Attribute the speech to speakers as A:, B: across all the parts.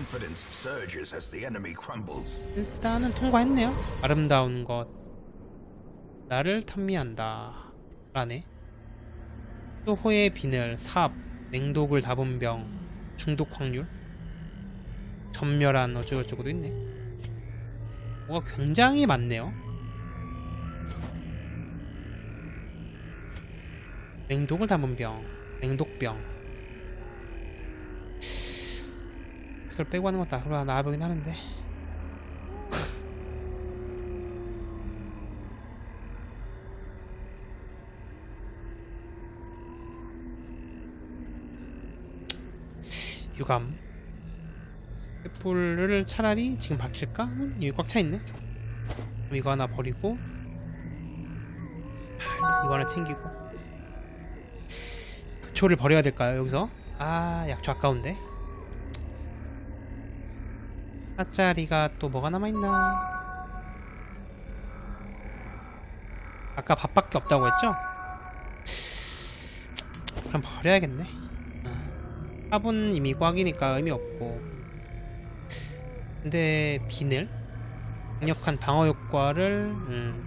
A: Confidence surges as the enemy crumbles.
B: 일단은 통과했네요. 아름다운 것. 나를 탐미한다. 라네. 효호의 비늘, 삽, 맹독을 담은 병, 중독 확률, 전멸한 어쩌고저쩌고도 있네. 뭐가 굉장히 많네요. 맹독을 담은 병, 맹독병. 그걸 빼고 하는 것도 나아 나아 보긴 하는데. 유감 횃불을 차라리 지금 바뀔까? 음, 여기 꽉 차있네 이거 하나 버리고 이거 하나 챙기고 약초를 버려야 될까요 여기서? 아 약초 아까운데 사짜리가 또 뭐가 남아있나? 아까 밥밖에 없다고 했죠? 그럼 버려야겠네. 화분 이미 꽉이니까 의미 없고. 근데 비늘 강력한 방어 효과를 음.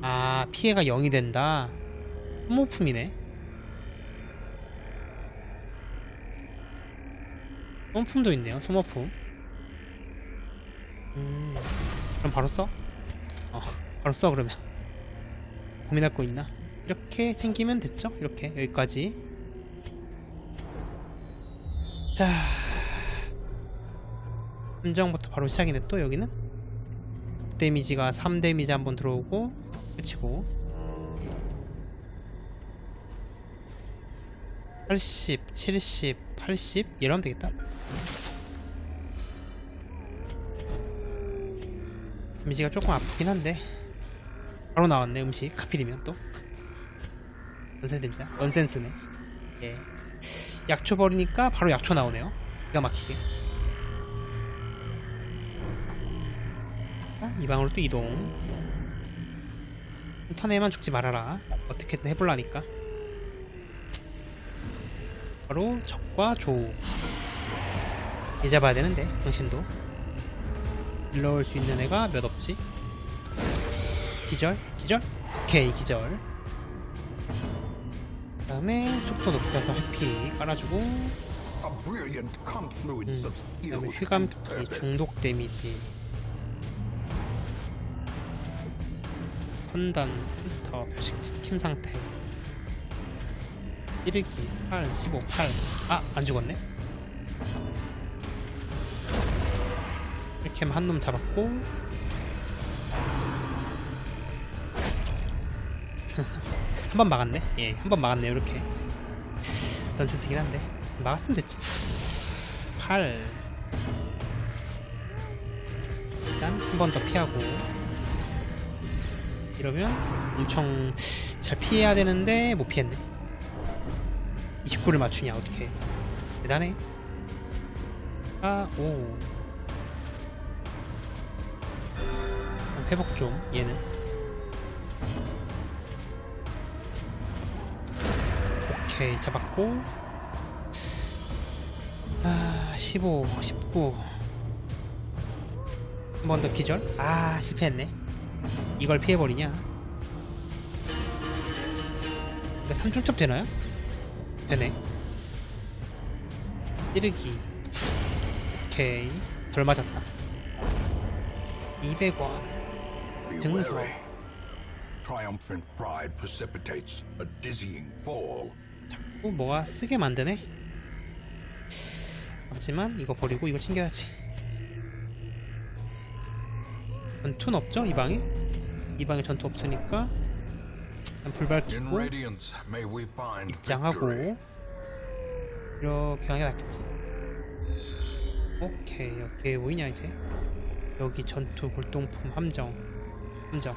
B: 아 피해가 0이 된다. 소모품이네 소모품도 있네요 소모품 음 그럼 바로 써? 어 바로 써 그러면 고민할 거 있나? 이렇게 챙기면 됐죠? 이렇게 여기까지 자 함정부터 바로 시작이네 또 여기는 데미지가 3 데미지 한번 들어오고 끝이고 80, 70, 80 이러면 되겠다 데미지가 조금 아프긴 한데 바로 나왔네 음식 하필이면 또 언센스입니다 언센스네 예 약초 버리니까 바로 약초 나오네요. 기가 막히게. 자, 이 방으로 또 이동. 턴에만 죽지 말아라. 어떻게든 해볼라니까. 바로 적과 조우. 얘 잡아야 되는데, 당신도. 일러올 수 있는 애가 몇 없지? 기절? 기절? 오케이, 기절. 다음에 속도 높여서 회피 깔아주고 음, 그다음에 휘감기. 중독 데미지 혼단 센터 표식 킴 상태 찌르기 8 15 8 아 안 죽었네? 이렇게 하면 한놈 잡았고. 한 번 막았네? 예 한 번 막았네요 이렇게. 넌센스긴 한데. 막았으면 됐지. 8 일단 한 번 더 피하고. 이러면 엄청 잘 피해야 되는데 못 피했네 29를 맞추냐 어떻게. 대단해. 아오. 회복 좀 얘는. 오케이 잡았고. 아 15, 19 한 번 더 기절? 아 실패했네. 이걸 피해버리냐? 이거 3중첩 되나요? 되네. 찌르기. 오케이. 덜 맞았다. 200원.
A: Be
B: 등서.
A: Triumphant pride precipitates a dizzying fall.
B: 또 뭐가 쓰게 만드네? 하지만 이거 버리고 이거 챙겨야지. 전투는 없죠 이 방에? 이 방에 전투 없으니까 불
A: In
B: 밝히고
A: radiance, may we find victory.
B: 입장하고 이렇게 하는 게 낫겠지. 오케이 어떻게 보이냐 이제? 여기 전투 골동품 함정. 함정.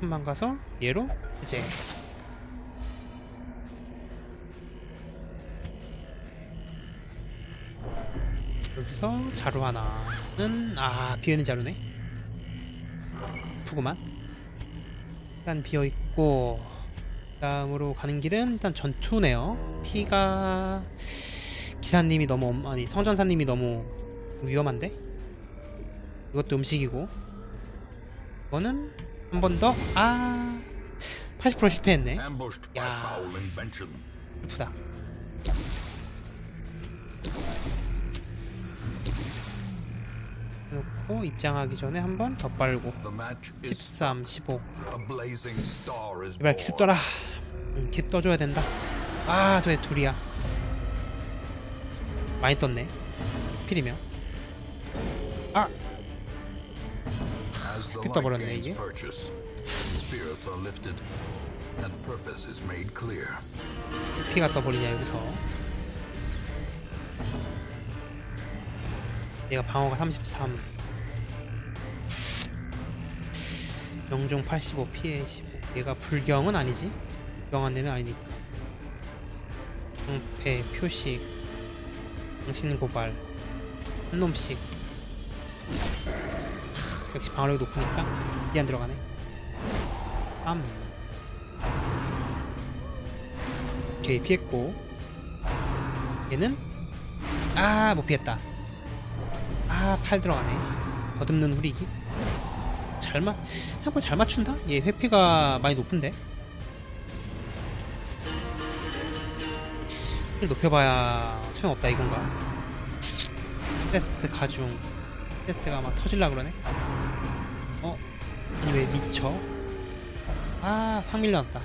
B: 한번 가서 얘로 이제. 여기서 자루 하나는 아 비어있는 자루네. 푸구만 일단 비어있고 다음으로 가는 길은 일단 전투네요. 피가 기사님이 너무 엄- 아니 성전사님이 너무 위험한데? 이것도 음식이고. 이거는 한 번 더 아 80% 실패했네.
A: Invention.
B: 슬프다 놓고 입장하기 전에 한 번 더 빨고
A: The match is
B: 13, 15
A: a blazing star is
B: 제발
A: born.
B: 기습 떠라 음, 기습 떠줘야 된다 아 저게 둘이야 많이 떴네 필이면 아
A: light
B: 떠버렸네, 이게. 피가 떠버리냐 여기서 얘가 방어가 33 영종 85 피해 15 얘가 불경은 아니지? 애는 아니니까. 방패 표식 당신 고발 한 놈씩. 하, 역시 방어력이 높으니까 이 안 들어가네. 3 오케이 피했고. 얘는? 아못 피했다 아 팔 들어가네. 더듬는 후리기 잘 맞, 생각보다 잘 맞춘다? 얘 회피가 많이 높은데? 힐 높여봐야 소용없다 이건가? 스트레스 가중. 스트레스가 막 터질라 그러네? 어? 아니 왜 미쳐? 아확 밀려났다.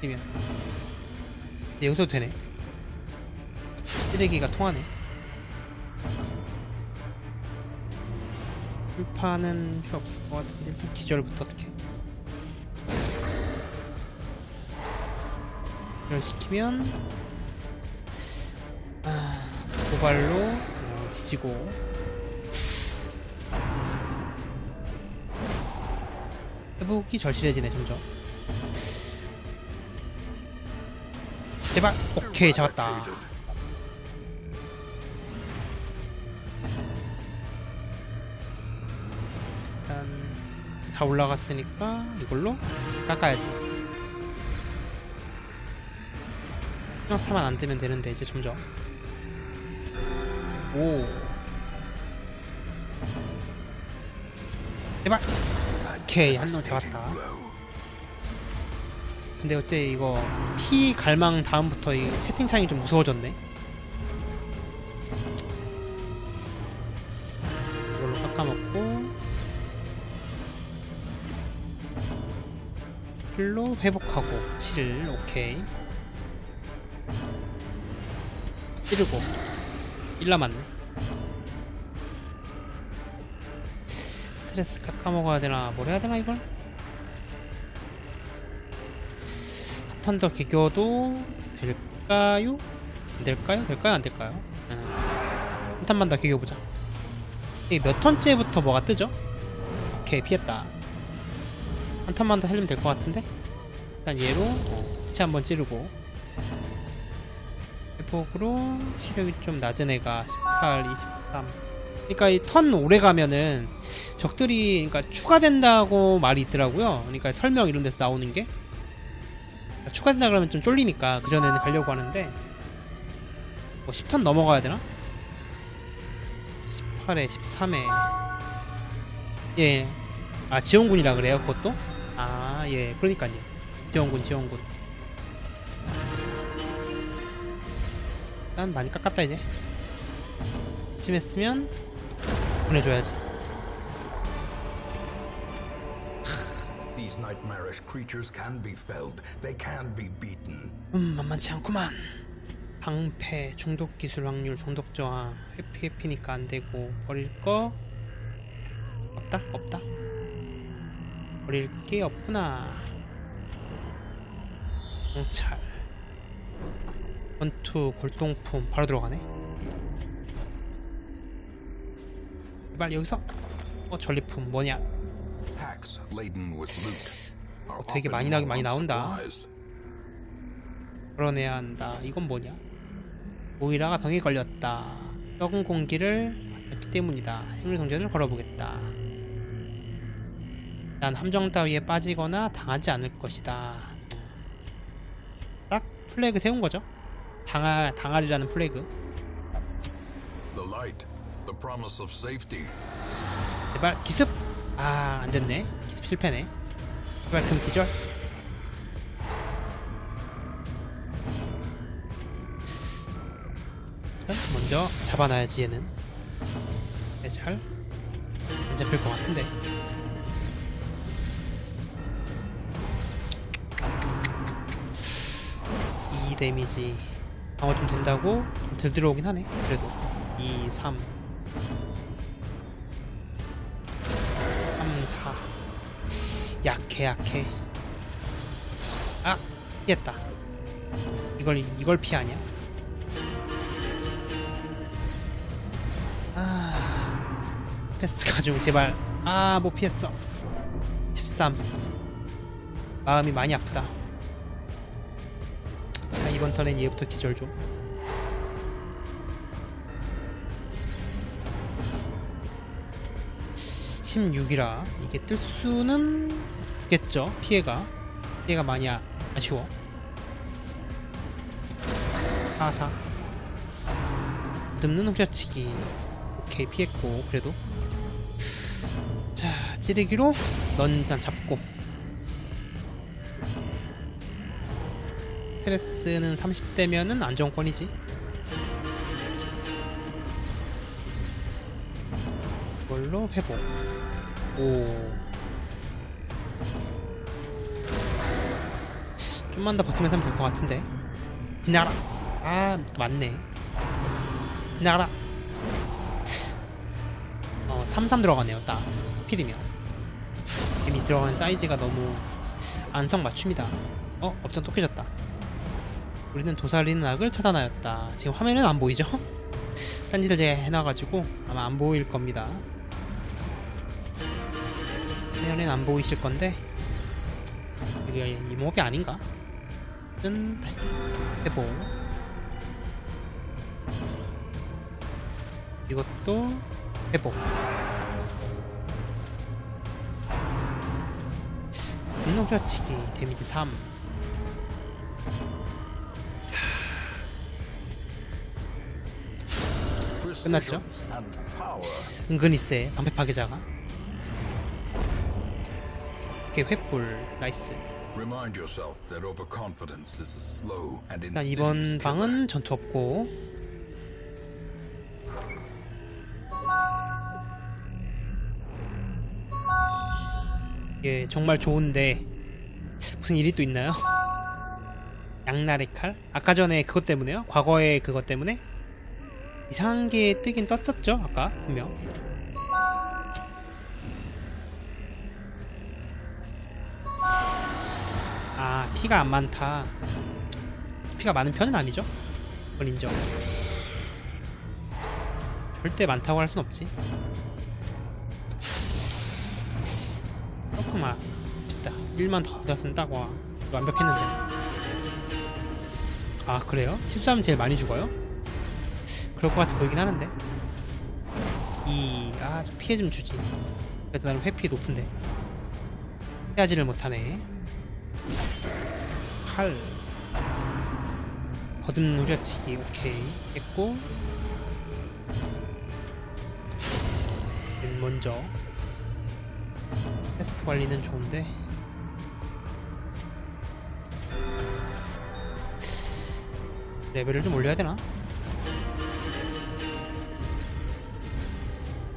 B: 뛰면. 근데 여기서도 되네. 쓰레기가 통하네 풀파는 필요 없을 것 같은데 일단 기절부터 어떻게? 이걸 시키면 아, 도발로 어, 지지고. 회복이 절실해지네 점점. 제발 오케이 잡았다 다 올라갔으니까 이걸로 깎아야지. 생각타만 안 되면 되는데 이제 점점. 오. 제발. 오케이 한 놈 잡았다. 근데 어째 이거 피 갈망 다음부터 이 채팅창이 좀 무서워졌네 7로 회복하고 7 오케이 찌르고 1 남았네 스트레스 깎아 먹어야 되나 뭘 해야 되나 이걸? 한 턴더 기겨도 될까요? 안 될까요? 될까요? 안 될까요? 네. 한 탄만 더 기겨 보자 이몇 턴째부터 뭐가 뜨죠? 오케이 피했다 한 턴만 더 살리면 될 것 같은데? 일단 얘로 피치 한번 찌르고. 회복으로 체력이 좀 낮은 애가 18, 23 그러니까 이 턴 오래 가면은 적들이 그러니까 추가된다고 말이 있더라고요. 그러니까 설명 이런 데서 나오는 게. 추가된다 그러면 좀 쫄리니까 그전에는 가려고 하는데. 뭐 10턴 넘어가야 되나? 18에 13에. 예. 아 지원군이라 그래요 그것도? 아 예 그러니까요. 지원군 지원군. 일단 많이 깎았다 이제. 이쯤 했으면 보내줘야지.
A: These nightmarish creatures can be felled. They can be beaten.
B: 음 만만치 않구만. 방패 중독 기술 확률 중독 저하 회피 회피니까 안 되고 버릴 거 없다? 없다 버릴 게 없구나 경찰 전투 골동품 바로 들어가네 제발 여기서 어 전리품 뭐냐 어, 되게 많이 나긴
A: low
B: 많이 나온다. 걸어내야 한다. 이건 뭐냐? 오이라가 병에 걸렸다. 썩은 공기를 마셨기 때문이다. 생물 성전을 걸어보겠다. 난 함정 따위에 빠지거나 당하지 않을 것이다. 딱 플래그 세운 거죠? 당하, 당하리라는 플래그.
A: The light, the promise of safety.
B: 제발 기습 아 안 됐네 기습 실패네 제발 금 기절 먼저 잡아놔야지 얘는 네, 잘안 잡힐 것 같은데 이 데미지 방어 좀 된다고 좀덜 들어오긴 하네 그래도. 2, 3 3, 4 약해 약해. 아 피했다. 이걸 이걸 피하냐 아 테스트 가중 제발. 아 못 피했어. 13 마음이 많이 아프다 턴엔 얘부터 기절 좀. (16이라) 이게 뜰 수는 있겠죠. 피해가. 피해가 많이 아, 아쉬워. 44 듬는 후려치기. 오케이 피했고 그래도. 자 찌르기로 넌 일단 잡고 스트레스는 30대면은 안정권이지 이걸로 회복 오 좀만 더 버티면서 하면 될 것 같은데 빛나라 아 맞네 빛나라 어, 33 들어가네요, 딱. 필이면. 이미 들어간 사이즈가 너무 안성 맞춤이다. 어, 업전 또 깨졌다. 우리는 도살리는 악을 차단하였다. 지금 화면은 안 보이죠? 딴지를 제가 해놔가지고 아마 안 보일 겁니다. 화면엔 안 보이실 건데, 이게 이목이 아닌가? 은, 해보. 이것도 분노 펴치기 데미지 3 끝났죠? 은근히 세 방패 파괴자가 이렇게 횃불 나이스 일단 이번. 방은 전투 없고 이게 정말 좋은데 무슨 일이 또 있나요? 양날의 칼? 아까 전에 그것 때문에요? 과거에 그것 때문에? 이상한 게 뜨긴 떴었죠 아까 분명. 아 피가 안 많다. 피가 많은 편은 아니죠? 그건 인정. 절대 많다고 할 순 없지. 조금 아쉽다 1만 더 얻었으면 딱 와. 완벽했는데. 아 그래요? 실수하면 제일 많이 죽어요? 그럴 것 같아 보이긴 하는데. 이 아 좀 피해 좀 주지. 그래도 나는 회피 높은데. 피하지를 못하네. 8 거듭는 후려치기. 오케이. 했고. 맨 먼저. 패스 관리는 좋은데. 레벨을 좀 올려야 되나?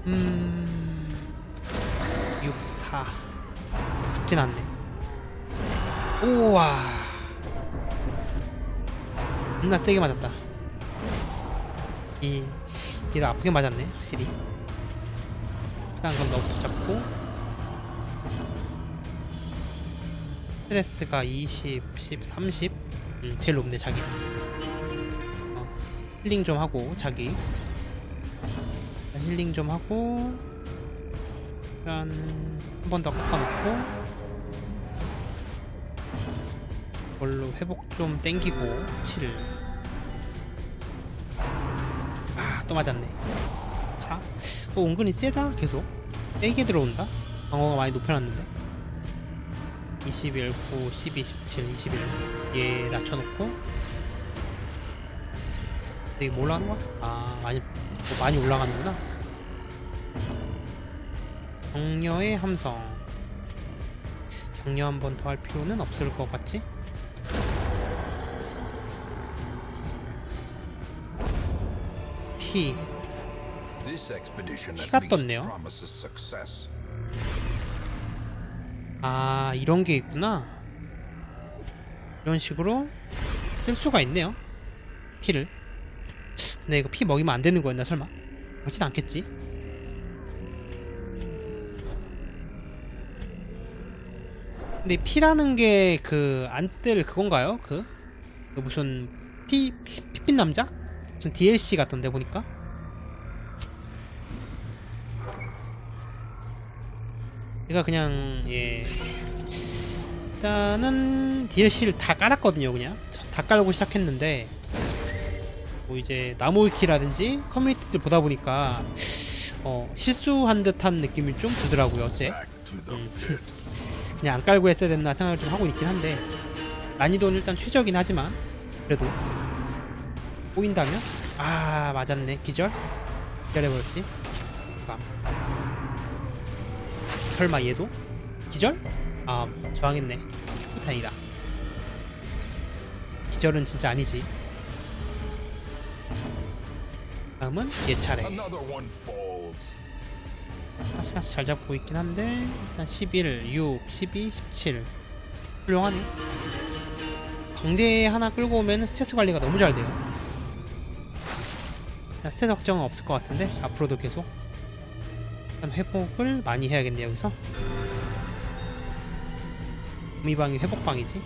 B: 음... 6, 4 죽진 않네. 우와. 겁나 세게 맞았다. 이 얘도 아프게 맞았네 확실히. 일단 그럼 너부터 잡고. 스트레스가 20, 10, 30 음, 제일 높네 자기. 어, 힐링 좀 하고 자기 힐링 좀 하고 일단 한 번 더 깎아놓고 이걸로 회복 좀 땡기고 7 아, 또 맞았네. 자, 어, 은근히 세다, 계속. 세게 들어온다? 방어가 많이 높여놨는데. 21, 9, 12, 17, 21. 얘 낮춰놓고. 이게 뭐 올라가는 거야? 아 많이 뭐 많이 올라가는구나 격려의 함성. 격려 한 번 더 할 필요는 없을 것 같지? 피. 피가 떴네요. 아 이런 게 있구나. 이런 식으로 쓸 수가 있네요. 피를. 근데 이거 피 먹이면 안 되는 거였나 설마? 그렇진 않겠지 근데 이 피라는 게 그 안 뜰 그건가요? 그, 그 무슨 피 피빛 남자? 무슨 DLC 같던데 보니까? 제가 그냥 예. 일단은 DLC를 다 깔았거든요 그냥. 다 깔고 시작했는데. 뭐 이제 나무위키라든지 커뮤니티들 보다 보니까 어 실수한 듯한 느낌이 좀 들더라고요 어째.
A: Back
B: 그냥 안 깔고 했어야 됐나 생각을 좀 하고 있긴 한데 난이도는 일단 최저긴 하지만 그래도 보인다면? 아 맞았네. 기절? 기절해버렸지. 아. 설마 얘도? 기절? 아 저항했네. 다행이다. 기절은 진짜 아니지. 다음은 얘 차례 하나씩 하나씩 잘 잡고 있긴 한데 일단 11, 6, 12, 17 훌륭하네. 강대 하나 끌고 오면 스트레스 관리가 너무 잘 돼요. 스트레스 걱정은 없을 것 같은데 앞으로도 계속. 일단 회복을 많이 해야겠네요 여기서. 구미방이 회복방이지.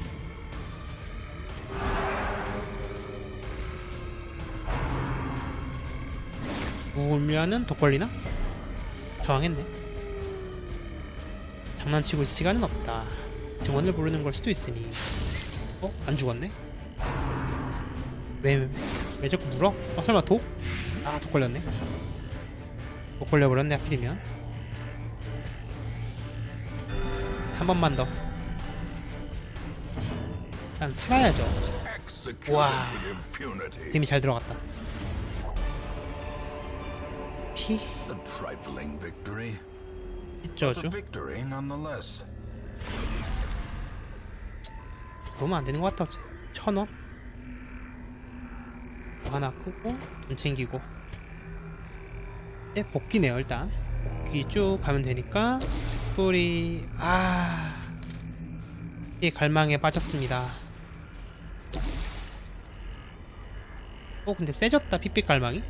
B: 울면은 독 걸리나? 저항했네. 장난치고 있을 시간은 없다. 증언을 부르는 걸 수도 있으니. 어? 안 죽었네? 왜, 왜 자꾸 물어? 어, 설마 독? 아, 독 걸렸네. 독 걸려버렸네, 하필이면. 한 번만 더. 일단 살아야죠.
A: Impunity.
B: 힘이 잘 들어갔다. 피?
A: A trifling victory, but victory nonetheless.
B: 그러면 안 되는 것 같다, 어째. 천 원? 하나 끄고, 돈 챙기고. 예, 복귀네요, 일단. 복귀 쭉 가면 되니까. 뿌리, 아. 이 갈망에 빠졌습니다. 어, 근데 세졌다, 핏빛 갈망이?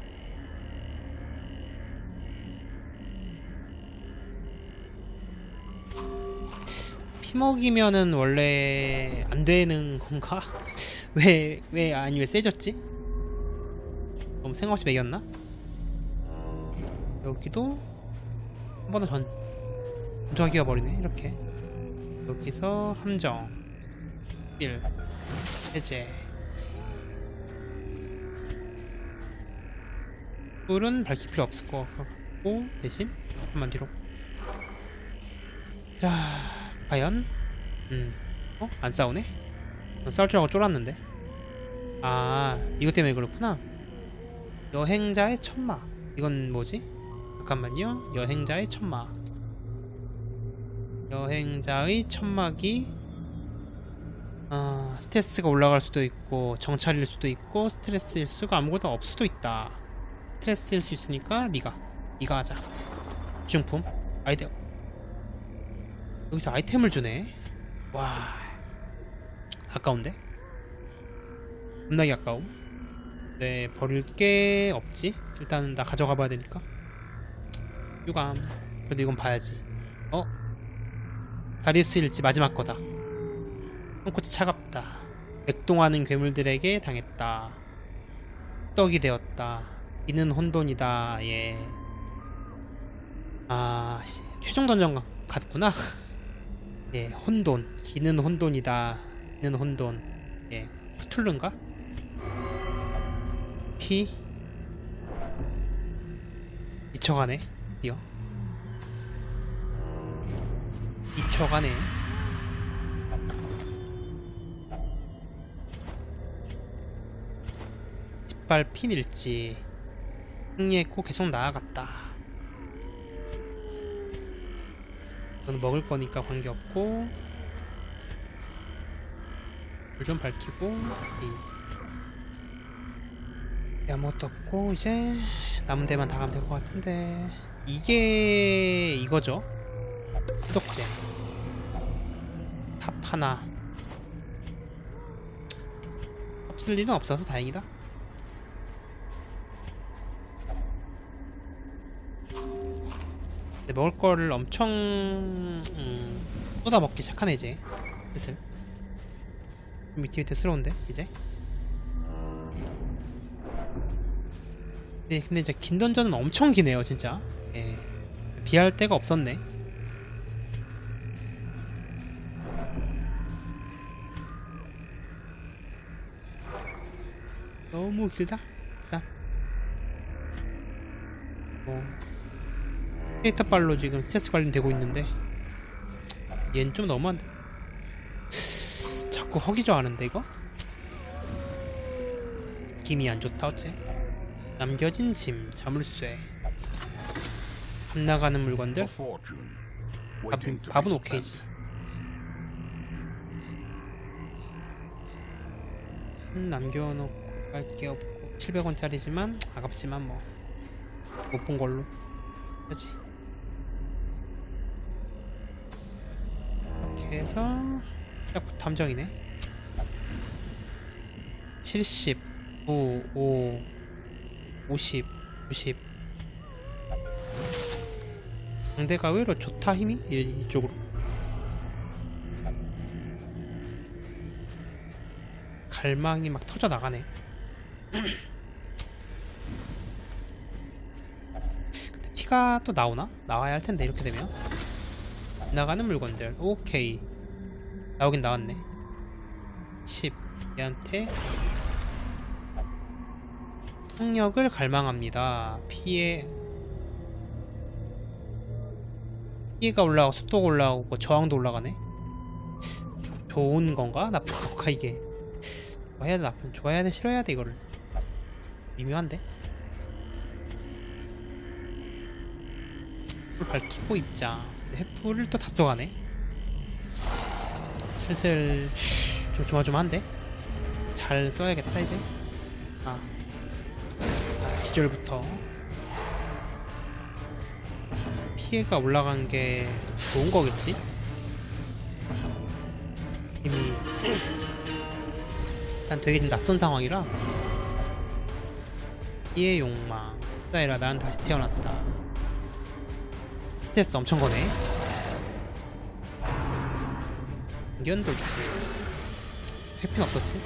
B: 피 먹이면은 원래 안 되는 건가? 왜, 왜, 아니, 왜 세졌지? 너무 생각 없이 매겼나? 여기도 한 번 더 전, 전투하기가 버리네, 이렇게. 여기서 함정, 1, 해제. 뿔은 밝힐 필요 없을 것 같고, 대신, 한번 뒤로. 자, 과연? 음, 어? 안 싸우네? 난 싸울 줄 알고 쫄았는데. 아, 이것 때문에 그렇구나. 여행자의 천막. 이건 뭐지? 잠깐만요. 여행자의 천막. 여행자의 천막이 아, 스트레스가 올라갈 수도 있고 정찰일 수도 있고 스트레스일 수가 아무것도 없을 수도 있다. 스트레스일 수 있으니까 네가 네가 하자. 중품 아이디어 여기서 아이템을 주네. 와, 아까운데? 겁나게 아까움. 네, 버릴 게 없지. 일단은 나 가져가 봐야 되니까. 유감. 그래도 이건 봐야지. 어? 다리우스 일지 마지막 거다. 손끝이 차갑다. 백동하는 괴물들에게 당했다. 떡이 되었다. 이는 혼돈이다. 예. 아, 씨, 최종 던전 같구나. 예, 혼돈. 기는 혼돈이다. 기는 혼돈. 예, 푸툴른가? 피 미쳐가네. 뛰어. 미쳐가네. 짓밟힌일지 승리했고 계속 나아갔다. 저는 먹을 거니까 관계없고 불 좀 밝히고 이 아무것도 없고 이제 남은 데만 다 가면 될 것 같은데 이게 이거죠? 구독제 탑 하나. 없을 일은 없어서 다행이다 먹을 거를 엄청 음, 쏟아 먹기 시작하네 이제. 슬슬 좀 위태위태스러운데 이제. 네, 근데 이제 긴 던전은 엄청 기네요 진짜. 예. 비할 데가 없었네. 너무 길다? 일단 뭐 캐릭터 발로 지금 스트레스 관리 되고 있는데 얘는 좀 너무한데. 자꾸 허기져 하는데 이거? 느낌이 안 좋다 어째? 남겨진 짐 자물쇠. 밥 나가는 물건들? 밥은, 밥은 오케이지. 음, 남겨놓고 갈게 없고 700원짜리지만 아깝지만 뭐 못 본 걸로. 이렇게 해서 시작부터 함정이네 70 9 5 50 90 상대가 의외로 좋다 힘이? 이- 이쪽으로. 갈망이 막 터져 나가네. 피가 또 나오나? 나와야 할 텐데 이렇게 되면 나가는 물건들 오케이 나오긴 나왔네. 10 얘한테 폭력을 갈망합니다. 피해 피해가 올라가고 속도가 올라가고 뭐 저항도 올라가네. 좋은 건가? 나쁜 건가 이게? 좋아해야 돼 나쁜 좋아해야 돼 싫어해야 돼 이거를 미묘한데 불 밝히고 있자 횃 불을 또 다 써가네. 슬슬 좀 조마조마한데? 잘 써야겠다 이제. 아 기절부터. 피해가 올라간 게 좋은 거겠지? 이미 일단 되게 좀 낯선 상황이라. 피해 욕망. 스타이라 난 다시 태어났다. 스트레스 엄청 거네 연돌지. 회피는 없었지?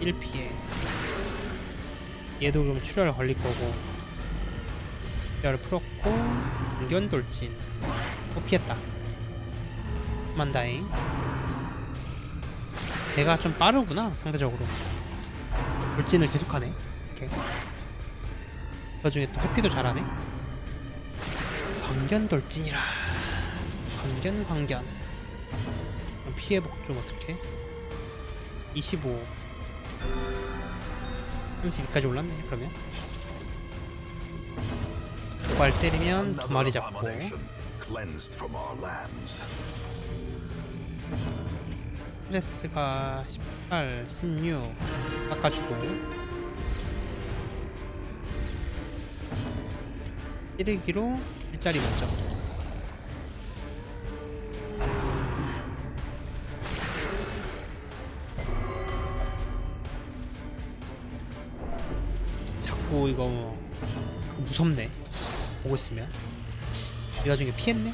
B: 1피해. 얘도 그럼 출혈 걸릴 거고. 출혈을 풀었고 연돌진. 또 피했다. 만다잉. 걔가 좀 빠르구나 상대적으로. 돌진을 계속하네. 그 중에 또 회피도 잘하네. 광견 돌진이라. 광견 광견 피해 복 좀 어떻게? 25 32까지 올랐네 그러면. 도발 때리면 두 마리 잡고. 스트레스가 18, 16 깎아주고. 1일기로 일자리 먼저 무섭네 보고 있으면 이 와중에 피했네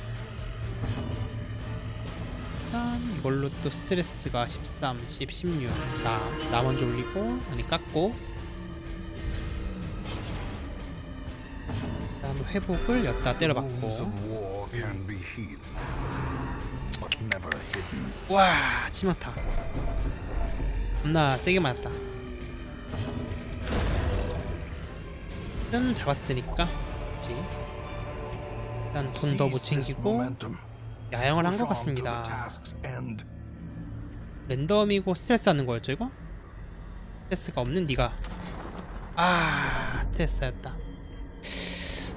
B: 일단 이걸로 또 스트레스가 13, 10, 16. 나, 나 먼저 올리고, 아니 깎고. 그 다음 회복을 엿다
A: hidden.
B: 와, 치명타. 겁나 세게 맞았다. 일단 잡았으니까, 그치. 일단 돈 더 못 챙기고. 야영을 한 것 같습니다. 랜덤이고 스트레스 받는 거였죠, 이거? 테스가 없는 네가. 아 테스였다.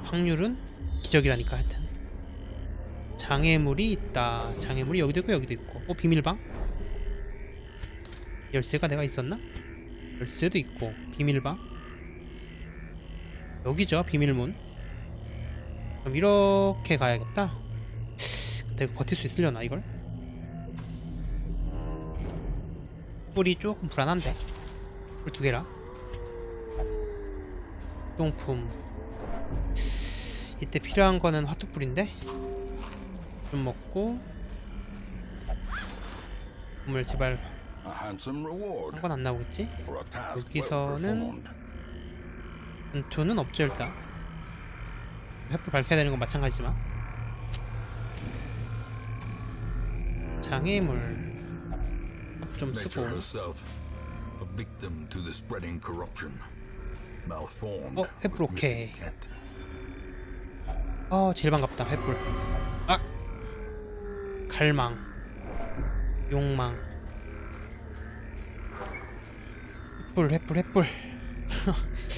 B: 확률은 기적이라니까 하여튼. 장애물이 있다. 장애물이 여기도 있고 여기도 있고. 어 비밀방? 열쇠가 내가 있었나? 열쇠도 있고 비밀방 여기죠 비밀문. 그럼 이렇게 가야겠다. 내가 버틸 수 있으려나 이걸? 뿔이 조금 불안한데? 뿔 두 개라? 용품. 이때 필요한 거는 화투뿔인데? 좀 먹고. 건물 제발. 한 건 안 나오겠지? 여기서는. 전투는 없죠 일단 횃불 밝혀야 되는 건 마찬가지지만 장애물 좀 쓰고 어, 횃불 오케이. 어 제일 반갑다 횃불 아 갈망 욕망 횃불 횃불 횃불 이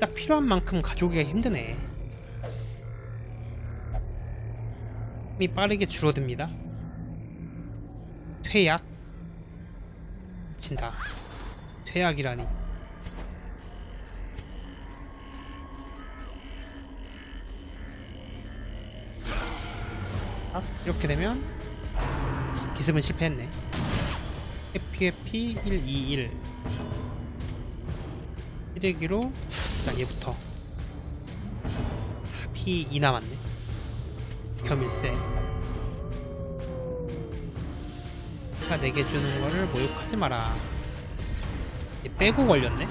B: 딱 필요한 만큼 가져오기가 힘드네. 힘이 빠르게 줄어듭니다. 퇴약. 친다. 퇴약이라니. 아, 이렇게 되면 기습은 실패했네. 해피 해피 121 시래기로 일단 얘부터 피2 남았네. 겸일세 가 4개 주는 거를 모욕하지 마라. 얘 빼고 걸렸네.